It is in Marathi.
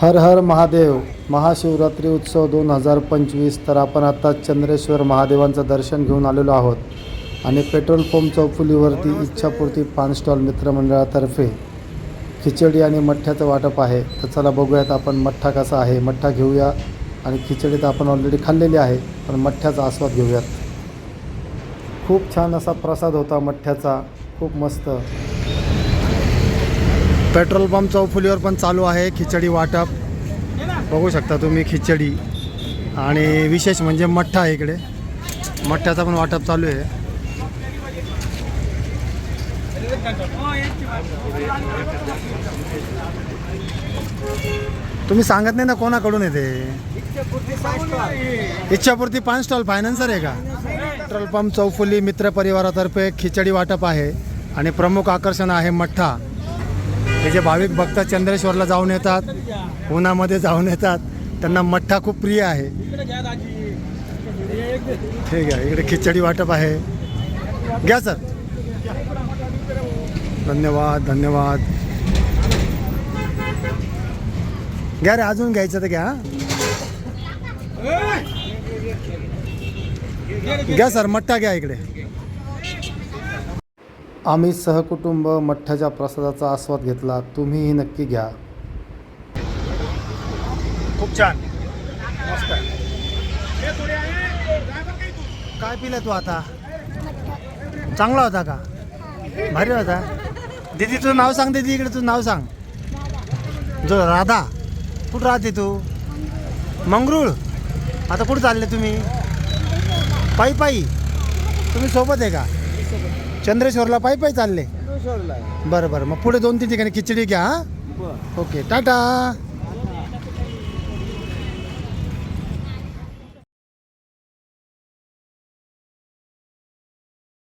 हर हर महादेव महाशिवरात्री उत्सव दोन हजार पंचवीस तर आपण आता चंद्रेश्वर महादेवांचं दर्शन घेऊन आलेलो आहोत आणि पेट्रोल पंप चौफुलीवरती इच्छापूर्ती पान स्टॉल मित्रमंडळातर्फे खिचडी आणि मठ्ठ्याचं वाटप आहे. तर चला बघूयात आपण मठ्ठा कसा आहे. मठ्ठा घेऊया आणि खिचडी तर आपण ऑलरेडी खाल्लेली आहे पण मठ्ठ्याचा आस्वाद घेऊयात. खूप छान असा प्रसाद होता मठ्ठ्याचा. खूप मस्त. पेट्रोल पंप चौफुलीवर पण चालू आहे खिचडी वाटप. बघू शकता तुम्ही खिचडी. आणि विशेष म्हणजे मठ्ठा आहे इकडे. मठ्ठ्याचा पण वाटप चालू आहे. तुम्ही सांगत नाही ना कोणाकडून येते इच्छापूर्ती पाच स्टॉल फायनान्सर आहे का? पेट्रोल पंप चौफुली मित्र परिवारातर्फे खिचडी वाटप आहे आणि प्रमुख आकर्षण आहे मठ्ठा. त्याचे भाविक भक्त चंद्रेश्वरला जाऊन येतात उन्हामध्ये जाऊन येतात त्यांना मठ्ठा खूप प्रिय आहे. ठीक आहे इकडे खिचडी वाटप आहे. घ्या सर. धन्यवाद धन्यवाद. घ्या रे अजून घ्यायचं तर घ्या घ्या सर मठ्ठा घ्या इकडे. आम्ही सहकुटुंब मठ्ठाच्या प्रसादाचा आस्वाद घेतला. तुम्हीही नक्की घ्या. खूप छान. मस्त. काय पिलं तू आता? चांगला होता का? भारी होता? दीदी तुझं नाव सांग दीदी इकडे तुझं नाव सांग. जो राधा कुठं राहते तू? मंगरूळ. आता कुठं चालले तुम्ही? पायी पायी. तुम्ही सोबत आहे का? चंद्रेश्वरला पायी पायी चालले. बरं बरं. मग पुढे दोन तीन ठिकाणी खिचडी घ्या हा. Okay tata.